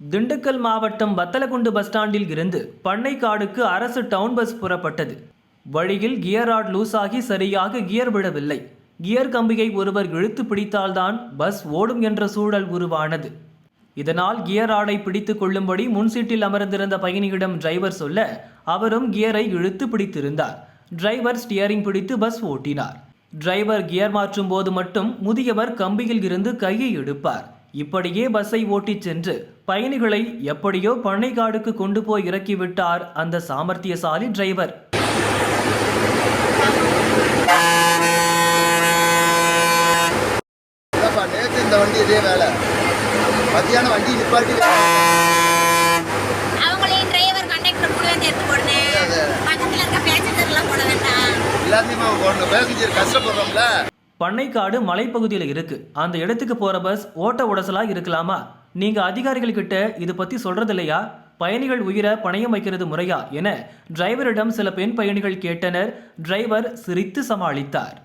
திண்டுக்கல் மாவட்டம் வத்தலகுண்டு பஸ் ஸ்டாண்டில் இருந்து பண்ணைக்காடுக்கு அரசு டவுன் பஸ் புறப்பட்டது. வழியில் கியர் ராட் லூஸ் ஆகி சரியாக கியர் விடவில்லை கியர் கம்பியை ஒருவர் இழுத்து பிடித்தால்தான் பஸ் ஓடும் என்ற சூழல் உருவானது. இதனால் கியர் ஆடை பிடித்து கொள்ளும்படி முன்சீட்டில் அமர்ந்திருந்த பயணியிடம் டிரைவர் சொல்ல அவரும் கியரை இழுத்து பிடித்திருந்தார். டிரைவர் ஸ்டியரிங் பிடித்து பஸ் ஓட்டினார். டிரைவர் கியர் மாற்றும் போது மட்டும் முதியவர் கம்பியில் இருந்து கையை எடுப்பார். இப்படியே பஸ்ஸை ஓட்டிச் சென்று பயணிகளை எப்படியோ பண்ணைக்காடுக்கு கொண்டு போய் இறக்கிவிட்டார் அந்த சாமர்த்தியசாலி டிரைவர். நேற்று இந்த வண்டி இதே வேலை. மத்தியானம் வண்டி நிப்பாட்டி அவங்களையும் டிரைவர் கண்டக்டர் கூட சேர்த்து போடணும். அது. பக்கத்துல இருக்க பேசஞ்சர்லாம் போட வேண்டாம் எல்லாத்தையுமே அவன் போடணும். பேசஞ்சர் கஷ்டப்படுறோம்ல. பண்ணைக்காடு மலைப்பகுதியில் இருக்கு. அந்த இடத்துக்கு போற பஸ் ஓட்ட உடசலா இருக்கலாமா? நீங்க அதிகாரிகள்கிட்ட இது பத்தி சொல்றது இல்லையா? பயணிகள் உயிரை பணையம் வைக்கிறது முறையா? என டிரைவரிடம் சில பெண் பயணிகள் கேட்டனர். டிரைவர் சிரித்து சமாளித்தார்.